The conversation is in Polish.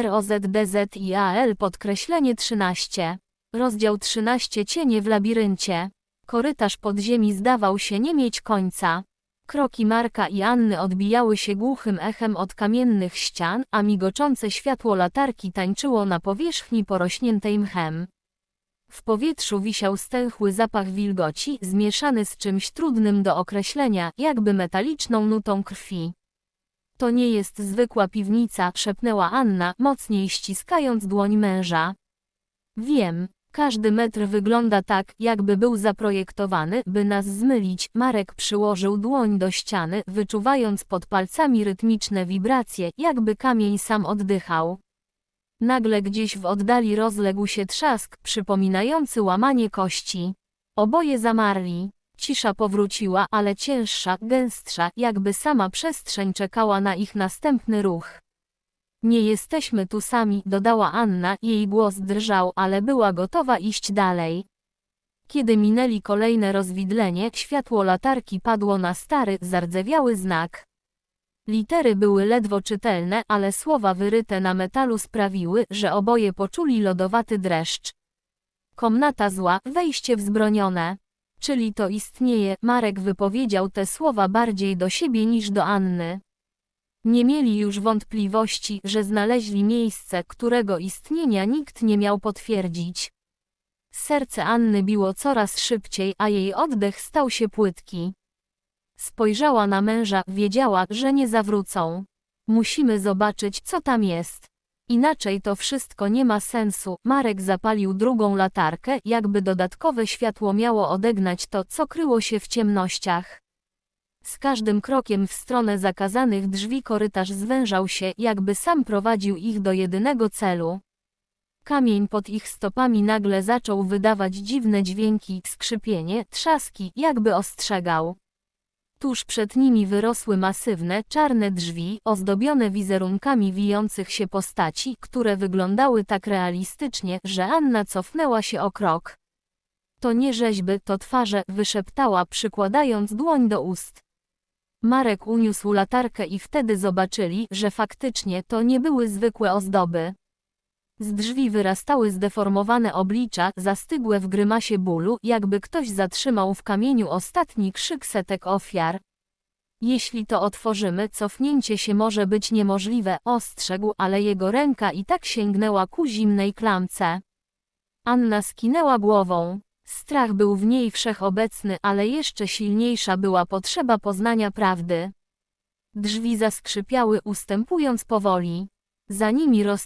ROZDZIAL podkreślenie 13. Rozdział 13 Cienie w labiryncie. Korytarz podziemi zdawał się nie mieć końca. Kroki Marka i Anny odbijały się głuchym echem od kamiennych ścian, a migoczące światło latarki tańczyło na powierzchni porośniętej mchem. W powietrzu wisiał stęchły zapach wilgoci, zmieszany z czymś trudnym do określenia, jakby metaliczną nutą krwi. To nie jest zwykła piwnica, szepnęła Anna, mocniej ściskając dłoń męża. Wiem, każdy metr wygląda tak, jakby był zaprojektowany, by nas zmylić. Marek przyłożył dłoń do ściany, wyczuwając pod palcami rytmiczne wibracje, jakby kamień sam oddychał. Nagle gdzieś w oddali rozległ się trzask, przypominający łamanie kości. Oboje zamarli. Cisza powróciła, ale cięższa, gęstsza, jakby sama przestrzeń czekała na ich następny ruch. Nie jesteśmy tu sami, dodała Anna, jej głos drżał, ale była gotowa iść dalej. Kiedy minęli kolejne rozwidlenie, światło latarki padło na stary, zardzewiały znak. Litery były ledwo czytelne, ale słowa wyryte na metalu sprawiły, że oboje poczuli lodowaty dreszcz. Komnata zła, wejście wzbronione. Czyli to istnieje, Marek wypowiedział te słowa bardziej do siebie niż do Anny. Nie mieli już wątpliwości, że znaleźli miejsce, którego istnienia nikt nie miał potwierdzić. Serce Anny biło coraz szybciej, a jej oddech stał się płytki. Spojrzała na męża, wiedziała, że nie zawrócą. Musimy zobaczyć, co tam jest. Inaczej to wszystko nie ma sensu. Marek zapalił drugą latarkę, jakby dodatkowe światło miało odegnać to, co kryło się w ciemnościach. Z każdym krokiem w stronę zakazanych drzwi korytarz zwężał się, jakby sam prowadził ich do jedynego celu. Kamień pod ich stopami nagle zaczął wydawać dziwne dźwięki, skrzypienie, trzaski, jakby ostrzegał. Tuż przed nimi wyrosły masywne, czarne drzwi, ozdobione wizerunkami wijących się postaci, które wyglądały tak realistycznie, że Anna cofnęła się o krok. To nie rzeźby, to twarze, wyszeptała, przykładając dłoń do ust. Marek uniósł latarkę i wtedy zobaczyli, że faktycznie to nie były zwykłe ozdoby. Z drzwi wyrastały zdeformowane oblicza, zastygłe w grymasie bólu, jakby ktoś zatrzymał w kamieniu ostatni krzyk setek ofiar. Jeśli to otworzymy, cofnięcie się może być niemożliwe, ostrzegł, ale jego ręka i tak sięgnęła ku zimnej klamce. Anna skinęła głową. Strach był w niej wszechobecny, ale jeszcze silniejsza była potrzeba poznania prawdy. Drzwi zaskrzypiały ustępując powoli. Za nimi roz